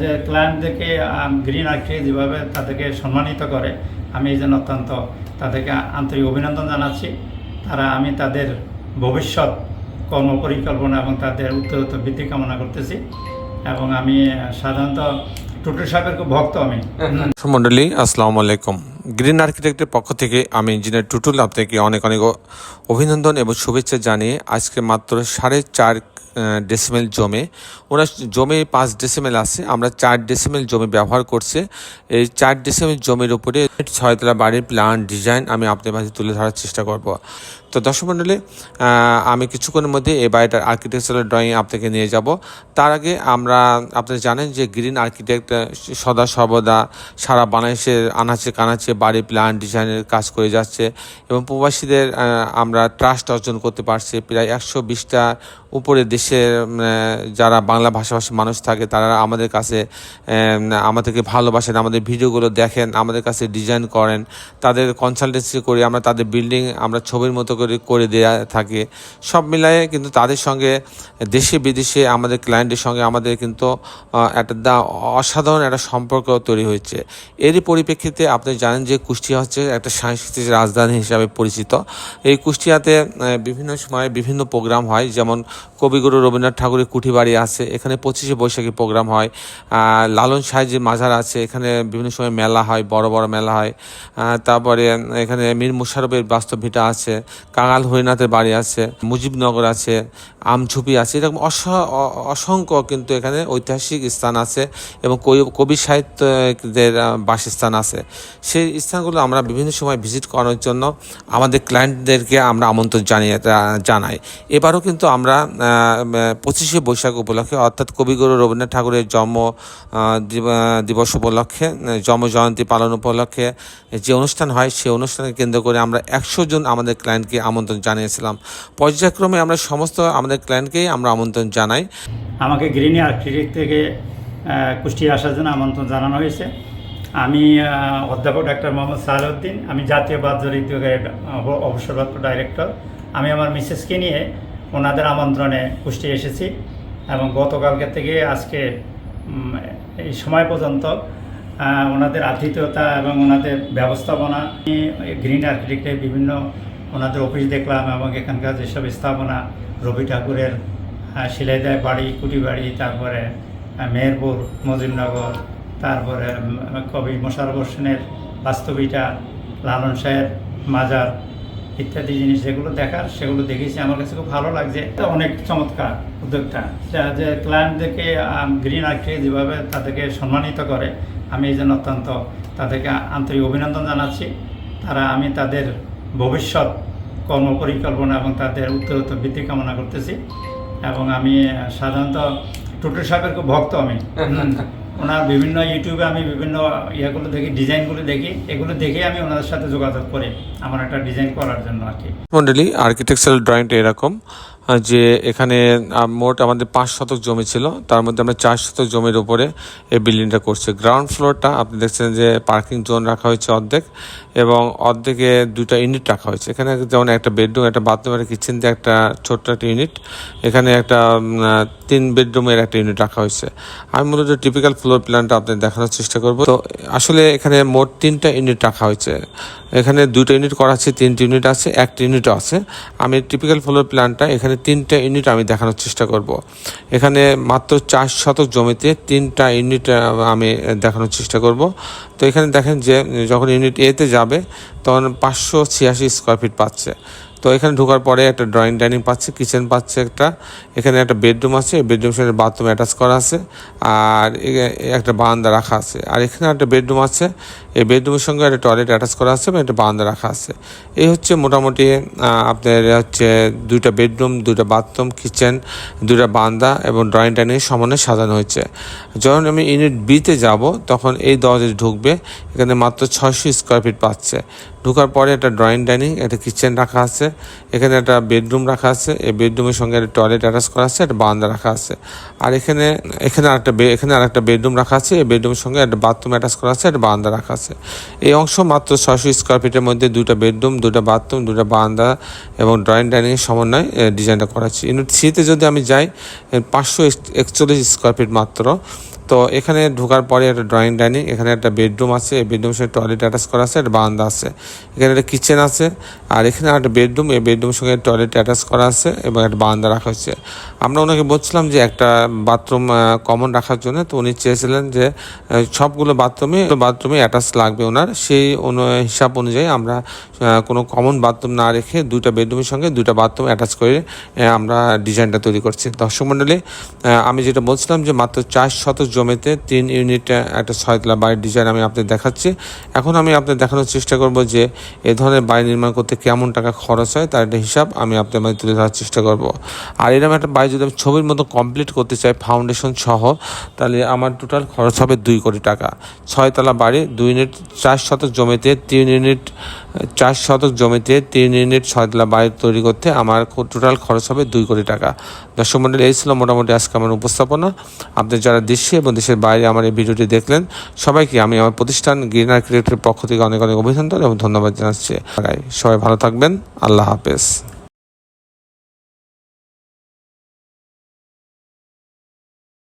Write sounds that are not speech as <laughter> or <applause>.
যে ক্লায়েন্টদেরকে গ্রিন আর্কি যেভাবে তাদেরকে সম্মানিত করে, আমি এই জন্য অত্যন্ত তাদেরকে আন্তরিক অভিনন্দন জানাচ্ছি। তারা, আমি তাদের ভবিষ্যৎ কর্ম পরিকল্পনা এবং তাদের উত্তরোত্তর বৃদ্ধি কামনা করতেছি এবং আমি সাধারণত টুটু সাহেবের খুব ভক্ত আমি। <laughs> মন্ডলী আসসালামু আলাইকুম। গ্রিন আর্কিটেক্টের পক্ষ থেকে আমি ইঞ্জিনিয়ার টুটুল আপনাকে অনেক অনেক অভিনন্দন এবং শুভেচ্ছা জানিয়ে আজকে মাত্র সাড়ে চার ডেসিমেল জমে। ওরা জমি পাঁচ ডেসিমেল আছে, আমরা চার ডেসিমেল জমি ব্যবহার করছে। এই চার ডেসিমেল জমির উপরে ছয়তলা বাড়ির প্ল্যান ডিজাইন আমি আপনাদের মাঝে তুলে ধরার চেষ্টা করব। তো দর্শক আমি কিছুক্ষণের মধ্যে এই বাড়িটার আর্কিটেকচারাল ড্রয়িং আপনাকে নিয়ে যাব। তার আগে আমরা, আপনারা জানেন যে গ্রিন আর্কিটেক্ট সদা সর্বদা সারা বাংলাদেশের আনাচে কানাচে বাড়ি প্ল্যান ডিজাইনের কাজ করে যাচ্ছে এবং প্রবাসীদের আমরা ট্রাস্ট অর্জন করতে পারছি। প্রায় একশো বিশটা উপরে দেশের আহ, যারা বাংলা ভাষাভাষী মানুষ থাকে তারা আমাদের কাছে আমাদেরকে ভালোবাসেন আমাদের ভিডিওগুলো দেখেন আমাদের কাছে ডিজাইন করেন। তাদের কনসালটেন্সি করে আমরা তাদের বিল্ডিং আমরা ছবির মতো করে করে দেওয়া থাকে। সব মিলায়ে কিন্তু তাদের সঙ্গে দেশে বিদেশে আমাদের ক্লায়েন্টের সঙ্গে আমাদের কিন্তু একটা অসাধারণ একটা সম্পর্ক তৈরি হয়েছে। এরই পরিপ্রেক্ষিতে আপনি জানেন যে কুষ্টিয়া হচ্ছে একটা সাংস্কৃতিক রাজধানী হিসাবে পরিচিত। এই কুষ্টিয়াতে বিভিন্ন সময় বিভিন্ন প্রোগ্রাম হয় যেমন কবিগুরু রবীন্দ্রনাথ ঠাকুরের কুঠি বাড়ি আছে। এখানে পঁচিশে বৈশাখী প্রোগ্রাম হয়। লালন সাহেজের মাজার আছে, এখানে বিভিন্ন সময় মেলা হয়, বড় বড় মেলা হয়। তারপরে এখানে মীর মুশারফের বাস্তব ভিটা আছে। কাঙাল হরিনাথের বাড়ি আছে। মুজিবনগর আছে। আমঝুপি আছে। এরকম অস- অসংখ্য কিন্তু এখানে ঐতিহাসিক স্থান আছে এবং কবি- সাহিত্যদের বাসস্থান আছে। সেই স্থানগুলো আমরা বিভিন্ন সময় ভিজিট করার জন্য আমাদের ক্লায়েন্টদেরকে আমরা আমন্ত্রণ জানিয়ে জানাই। এবারও কিন্তু আমরা পঁচিশে বৈশাখ উপলক্ষে, অর্থাৎ কবিগুরু রবীন্দ্রনাথ ঠাকুরের জন্ম দিবস উপলক্ষে জন্ম জয়ন্তী পালন উপলক্ষে যে অনুষ্ঠান হয়, সেই অনুষ্ঠানকে কেন্দ্র করে আমরা একশো জন আমাদের ক্লায়েন্টকে আমন্ত্রণ জানিয়েছিলাম। পর্যায়ক্রমে আমরা সমস্ত আমাদের ক্লায়েন্টকেই আমরা আমন্ত্রণ জানাই। আমাকে গ্রিন আর্কিটেক্ট থেকে আহ, কুষ্টিয়া আসার জন্য আমন্ত্রণ জানানো হয়েছে। আমি অধ্যাপক ডাক্তার মোহাম্মদ সালেউদ্দিন আমি জাতীয় বাজার উদ্যোগের অব- অবসরপ্রাপ্ত ডাইরেক্টর। আমি আমার মিসেসকে নিয়ে ওনাদের আমন্ত্রণে কুষ্টিয়া এসেছি এবং গতকালকে থেকে আজকে এই সময় পর্যন্ত ওনাদের আতিথ্যতা এবং ওনাদের ব্যবস্থাপনা গ্রিন আর্কিটেক্টের বিভিন্ন ওনাদের অফিস দেখলাম এবং এখানকার যেসব স্থাপনা, রবি ঠাকুরের শিলাইদায় বাড়ি কুটি বাড়ি, তারপরে মেহেরপুর মজিমনগর তারপরে কবি মোশারফ হোসেনের বাস্তবিটা, লালন শাহের মাজার ইত্যাদি জিনিস যেগুলো দেখার, সেগুলো দেখেছি। আমার কাছে খুব ভালো লাগছে। অনেক চমৎকার উদ্যোগটা। যে ক্লায়েন্টদেরকে গ্রিন আর্টে যেভাবে তাদেরকে সম্মানিত করে, আমি এই জন্য অত্যন্ত তাদেরকে আন্তরিক অভিনন্দন জানাচ্ছি। তারা, আমি তাদের ভবিষ্যৎ কর্ম পরিকল্পনা এবং তাদের উত্তরোত্তর বৃদ্ধি কামনা করতেছি। এবং আমি সাধারণত টুটু সাহেবের খুব ভক্ত আমি। ওনার বিভিন্ন ইউটিউবে আমি বিভিন্ন ইয়েগুলো দেখি, ডিজাইনগুলো দেখি। এগুলো দেখে আমি ওনাদের সাথে যোগাযোগ করি, আমার একটা ডিজাইন করার জন্য আর কি। মন্ডলী আর্কিটেকচারাল ড্রয়িংটা এরকম। যে এখানে মোট আমাদের পাঁচ শতক জমি ছিল, তার মধ্যে আমরা চার শতক জমির উপরে এই বিল্ডিংটা করছি। গ্রাউন্ড ফ্লোরটা আপনি দেখছেন যে পার্কিং জোন রাখা হয়েছে অর্ধেক এবং অর্ধেকে দুটা ইউনিট রাখা হয়েছে। এখানে যেমন একটা বেডরুম একটা বাথরুম একটা কিচেন দিয়ে একটা ছোট্ট একটা ইউনিট এখানে একটা তিন বেডরুমের একটা ইউনিট রাখা হয়েছে। আমি মূলত টিপিক্যাল ফ্লোর প্ল্যানটা আপনাদের দেখানোর চেষ্টা করব। তো আসলে এখানে মোট তিনটা ইউনিট রাখা হয়েছে। এখানে দুটো ইউনিট করা আছে, তিনটি ইউনিট আছে, একটি ইউনিটও আছে। আমি টিপিক্যাল ফ্লোর প্ল্যানটা এখানে তিনটা ইউনিট আমি দেখানোর চেষ্টা করব। এখানে মাত্র চার শতক জমিতে তিনটা ইউনিট আমি দেখানোর চেষ্টা করব। তো এখানে দেখেন যে, যখন ইউনিট এতে যাবে, তখন পাঁচশো ছিয়াশি স্কোয়ার ফিট পাচ্ছে। তো এখানে ঢোকার পরে একটা ড্রয়িং ডাইনিং পাচ্ছে কিচেন পাচ্ছে একটা। এখানে একটা বেডরুম আছে বেডরুম সাথে বাথরুম অ্যাটাচ করা আছে, আর একটা বারান্দা রাখা আছে। আর এখানে একটা বেডরুম আছে, এই বেডরুমের সঙ্গে একটা টয়লেট অ্যাটাচ করা আছে এবং একটা বারান্দা রাখা আছে। এই হচ্ছে মোটামুটি আপনার হচ্ছে দুইটা বেডরুম দুইটা বাথরুম কিচেন দুইটা বারান্দা এবং ড্রয়িং ডাইনিং সমন্বয়ে সাজানো হয়েছে। যখন আমি ইউনিট বিতে যাব, তখন এই দরজায় ঢুকবে, এখানে মাত্র ছয়শো স্কোয়ার ফিট পাচ্ছে। ঢোকার পরে একটা ড্রয়িং ডাইনিং একটা কিচেন রাখা আছে। এখানে একটা বেডরুম রাখা আছে। এই বেডরুমের সঙ্গে একটা টয়লেট অ্যাটাচ করা আছে, একটা বারান্দা রাখা আছে। আর এখানে এখানে আরেকটা এখানে আরেকটা বেডরুম রাখা আছে। এই বেডরুমের সঙ্গে একটা বাথরুম অ্যাটাচ করা আছে, একটা বারান্দা রাখা আছে। এই অংশ মাত্র ছয়শো স্কোয়ার ফিটের মধ্যে দুটো বেডরুম দুটো বাথরুম দুটো বারান্দা এবং ড্রয়িং ডাইনিংয়ের সমন্বয়ে ডিজাইনটা করা আছে। ইউনিট সিতে যদি আমি যাই পাঁচশো একচল্লিশ স্কোয়ার ফিট মাত্র। তো এখানে ঢোকার পরে একটা ড্রয়িং ডাইনিং এখানে একটা বেডরুম আছে, এই বেডরুম সঙ্গে টয়লেট অ্যাটাচ করা আছে, একটা বারান্দা আছে। এখানে একটা কিচেন আছে, আর এখানে একটা বেডরুম এই বেডরুমের সঙ্গে টয়লেট অ্যাটাচ করা আছে এবং একটা বারান্দা রাখা হয়েছে। আমরা ওনাকে বলছিলাম যে একটা বাথরুম কমন রাখার জন্য, তো উনি চেয়েছিলেন যে সবগুলো বাথরুমে বাথরুমে অ্যাটাচ লাগবে ওনার। সেই হিসাব অনুযায়ী আমরা কোনো কমন বাথরুম না রেখে দুইটা বেডরুমের সঙ্গে দুইটা বাথরুম অ্যাটাচ করে আমরা ডিজাইনটা তৈরি করছি। দর্শক মণ্ডলী আমি যেটা বলছিলাম যে মাত্র চার শতক জমিতে তিন ইউনিট একটা ছয়তলা বাড়ির ডিজাইন আমি আপনাদের দেখাচ্ছি। এখন আমি আপনাদের দেখানোর চেষ্টা করব যে এ ধরনের বাড়ি নির্মাণ করতে কেমন টাকা খরচ হয়, তার একটা হিসাব আমি আপনাদের মাঝে তুলে ধরার চেষ্টা করব। আর এরকম একটা বাড়ি যদি আমি ছবির মতো কমপ্লিট করতে চাই ফাউন্ডেশন সহ, তাহলে আমার টোটাল খরচ হবে দুই কোটি টাকা। ছয়তলা বাড়ি, দুই ইউনিট, চার শতক জমিতে তিন ইউনিট চার শতক জমিতে তিন ইউনিট ছয়তলা বাড়ি তৈরি করতে আমার টোটাল খরচ হবে দুই কোটি টাকা। দর্শক মন্ডলী, এই ছিল মোটামুটি আজকে আমার উপস্থাপনা। আপনাদের যারা দেশে এবং দেশের বাইরে আমার এই ভিডিওটি দেখলেন, সবাইকে আমি আমার প্রতিষ্ঠান গ্রিন আর্কিটেক্টের পক্ষ থেকে অনেক অনেক অভিনন্দন এবং ধন্যবাদ জানাচ্ছি। সবাই ভালো থাকবেন। আল্লাহ হাফেজ।